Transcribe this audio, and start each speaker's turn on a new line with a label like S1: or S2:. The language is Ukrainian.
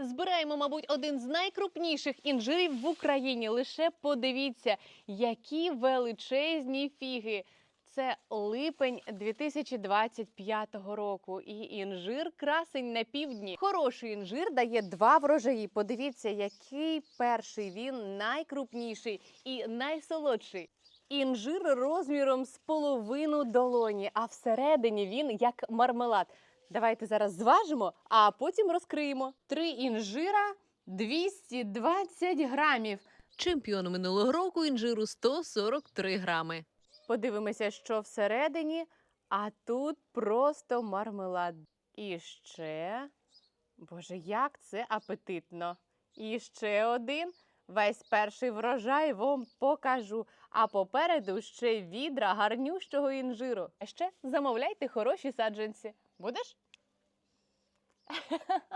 S1: Збираємо, мабуть, один з найкрупніших інжирів в Україні. Лише подивіться, які величезні фіги. Це липень 2025 року. І інжир красень на півдні. Хороший інжир дає два врожаї. Подивіться, який перший він найкрупніший і найсолодший. Інжир розміром з половину долоні, а всередині він як мармелад. Давайте зараз зважимо, а потім розкриємо. Три інжира 220 грамів.
S2: Чемпіон минулого року інжиру 143 грами.
S1: Подивимося, що всередині, а тут просто мармелад. І ще. Боже, як це апетитно. І ще один. Весь перший врожай вам покажу. А попереду ще відра гарнющого інжиру. А ще замовляйте хороші саджанці. Budur.